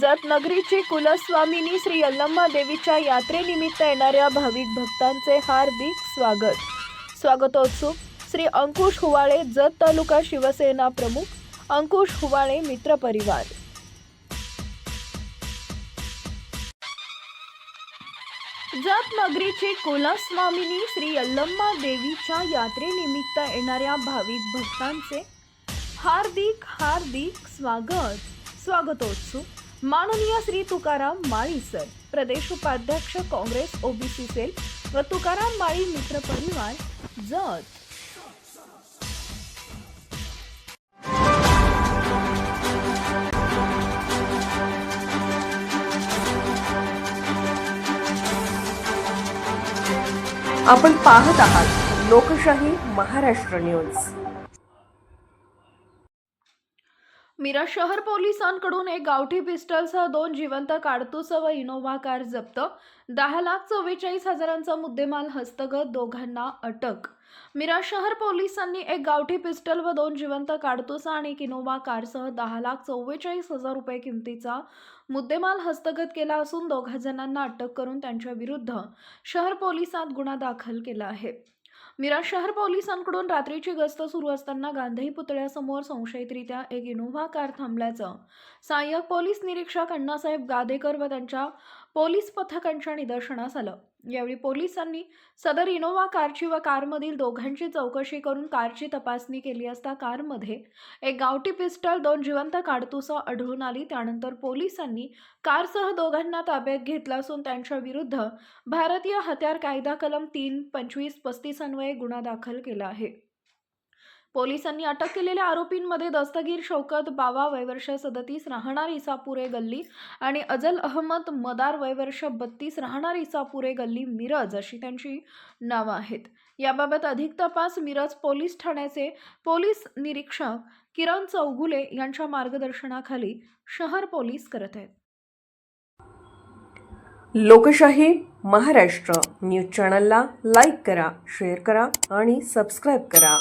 जत नगरीची कुलस्वामिनी श्री यल्लम्मा देवीच्या यात्रेनिमित्त येणाऱ्या भाविक भक्तांचे हार्दिक स्वागत. स्वागतोत्सुक श्री अंकुश हुवाळे जत तालुका शिवसेना प्रमुख अंकुश हुवाळे मित्र परिवार. जत नगरीची कुलस्वामिनी श्री यल्लम्मा देवीच्या यात्रेनिमित्त येणाऱ्या भाविक भक्तांचे हार्दिक हार्दिक स्वागत. स्वागतोत्सुक माननीय श्री तुकाराम माळी सर प्रदेश उपाध्यक्ष काँग्रेस ओबीसी सेल व तुकाराम माळी मित्र परिवार जत. आपण पाहत आहात लोकशाही महाराष्ट्र न्यूज. मिरज शहर पोलिसांकडून एक गावठी पिस्टलसह दोन जिवंत काडतूस व इनोव्हा कार जप्त. दहा लाख चव्वेचाळीस हजारांचा मुद्देमाल हस्तगत दोघांना अटक. मिरज शहर पोलिसांनी एक गावठी पिस्टल व दोन जिवंत काडतूस आणि एक इनोव्हा कारसह दहा लाख चव्वेचाळीस हजार रुपये किमतीचा मुद्देमाल हस्तगत केला असून दोघा जणांना अटक करून त्यांच्या विरुद्ध शहर पोलिसात गुन्हा दाखल केला आहे. मिराज शहर पोलिसांकडून रात्रीची गस्त सुरू असताना गांधी पुतळ्यासमोर संशयितरित्या एक इनोव्हा कार थांबल्याचं. सहाय्यक पोलीस निरीक्षक अण्णासाहेब गादेकर व त्यांच्या पोलीस पथकांच्या निदर्शनास आलं. यावेळी पोलिसांनी सदर इनोव्हा कारची व कारमधील दोघांची चौकशी करून कारची तपासणी केली असता कारमध्ये एक गावठी पिस्टल दोन जिवंत काडतुसं आढळून आली. त्यानंतर पोलिसांनी कारसह दोघांना ताब्यात घेतला असून त्यांच्या विरुद्ध भारतीय हत्यार कायदा कलम तीन पंचवीस पस्तीस अन्वये गुन्हा दाखल केला आहे. पोलिसांनी अटक केलेल्या आरोपींमध्ये दस्तगीर शौकत बावा वयवर्ष सदतीस राहणार इसापुरे गल्ली आणि अजल अहमद मदार वयवर्ष बत्तीस राहणार इसापुरे गल्ली मिरज अशी त्यांची नावं आहेत. याबाबत अधिक तपास मिरज पोलीस ठाण्याचे पोलीस निरीक्षक किरण चौगुले यांच्या मार्गदर्शनाखाली शहर पोलीस करत आहेत. लोकशाही महाराष्ट्र न्यूज चॅनलला लाईक करा शेअर करा आणि सबस्क्राईब करा.